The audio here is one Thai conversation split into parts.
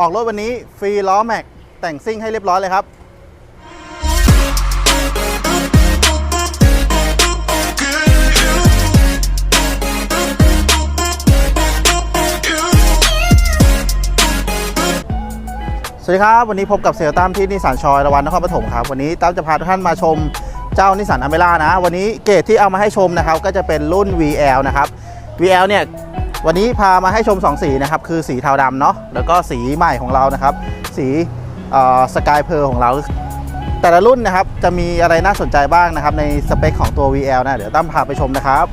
ออกรถวันนี้ฟรีล้อแม็กแต่งซิ่งให้เรียบร้อยเลยครับสวัสดีครับ วันนี้พบกับเซลตั้มที่นิสสันชอยระวันนครปฐมครับ วันนี้ตั้มจะพาทุกท่านมาชมเจ้านิสสันอเมร่านะ วันนี้เกรดที่เอามาให้ชมนะครับ ก็จะเป็นรุ่น VL นะครับ VL เนี่ย วันนี้พามาให้ชม 2 สีนะครับ คือสีเทาดำเนาะแล้วก็สีใหม่ของเรานะครับ สีสกายเพลของเรา แต่ละรุ่นนะครับ จะมีอะไรน่าสนใจบ้างนะครับ ในสเปคของตัว VL นะ เดี๋ยวตั้มพาไปชมนะครับ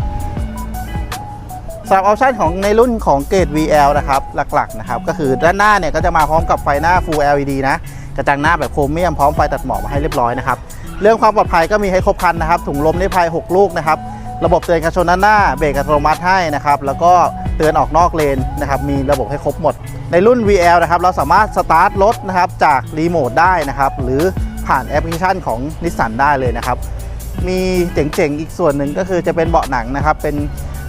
สำหรับออปชันของในรุ่นของเกรด VL นะครับ หลักๆนะครับ ก็คือด้านหน้าเนี่ยก็จะมาพร้อมกับไฟหน้า Full LED นะ กระจังหน้าแบบโครเมียมพร้อมไฟตัดหมอกมาให้เรียบร้อยนะครับ เรื่องความปลอดภัยก็มีให้ครบคันนะครับ ถุงลมนิรภัย 6 ลูกนะครับ ระบบเตือนการชนด้านหน้า เบรกอัตโนมัติให้นะครับ แล้วก็ เตือนออกนอกเลนนะครับมีระบบให้ครบหมด ในรุ่น VL นะครับเราสามารถสตาร์ทรถนะครับจากรีโมทได้นะครับหรือผ่านแอปพลิเคชันของนิสสันได้เลยนะครับมีเจ๋งๆ อีกส่วนหนึ่งก็คือจะเป็นเบาะหนังนะครับ เป็น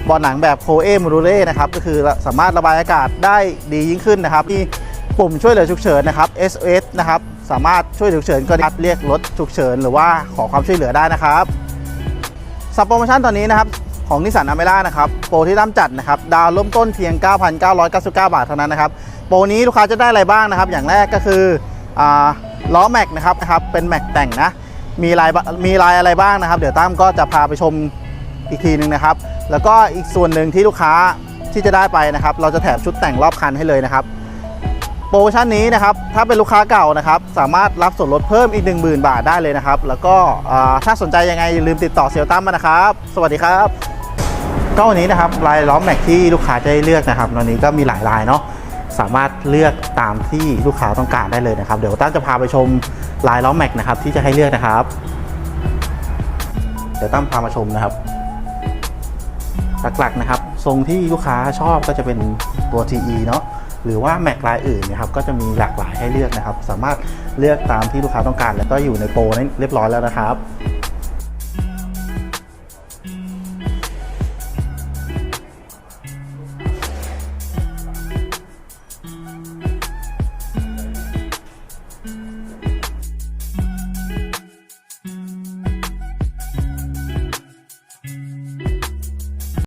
เบาะหนังแบบโคเอมูรูเล่นะครับ ก็คือสามารถระบายอากาศได้ดียิ่งขึ้นนะครับ มีปุ่มช่วยเหลือฉุกเฉินนะครับ SOS นะครับ สามารถช่วยฉุกเฉินก็ได้เรียกรถฉุกเฉิน หรือว่าขอความช่วยเหลือได้นะครับสับโปรโมชั่นตอนนี้นะครับ ของนิสสันอเมร่านะครับโปรที่ตั้มจัดนะครับดาวน์เริ่มต้นเพียง 9,999 บาทเท่านั้นนะครับโปรนี้ลูกค้าจะได้อะไรบ้างนะครับ อย่างแรกก็คืออล้อแม็กนะครับนะครับเป็นแม็กแต่งนะมีลายมีลายอะไรบ้างนะครับ เดี๋ยวตั้มก็จะพาไปชมอีกทีหนึงนะครับ แล้วก็อีกส่วนหนึ่งที่ลูกค้าที่จะได้ไปนะครับ เราจะแถมชุดแต่งรอบคันให้เลยนะครับโปรโมชั่นนี้นะครับถ้าเป็นลูกค้าเก่านะครับ สามารถรับส่วนลดเพิ่มอีก 10,000 บาทได้เลยนะครับ แล้วก็ถ้าสนใจยังไงอย่าลืมติดต่อเซลลตั้มมานะครับ สวัสดีครับ ก็วันนี้นะครับลายล้อมแม็กที่ลูกค้าจะได้เลือกนะครับวันนี้ก็มีหลายลายเนาะสามารถเลือกตามที่ลูกค้าต้องการได้เลยนะครับ เดี๋ยวตั้มจะพาไปชมลายล้อมแม็กนะครับที่จะให้เลือกนะครับ เดี๋ยวตั้มพามาชมนะครับ หลักๆนะครับ ทรงที่ลูกค้าชอบก็จะเป็นตัว TE เนาะหรือว่าแม็กลายอื่นนะครับก็จะมีหลากหลายให้เลือกนะครับ สามารถเลือกตามที่ลูกค้าต้องการ แล้วก็อยู่ในโปรนี้เรียบร้อยแล้วนะครับ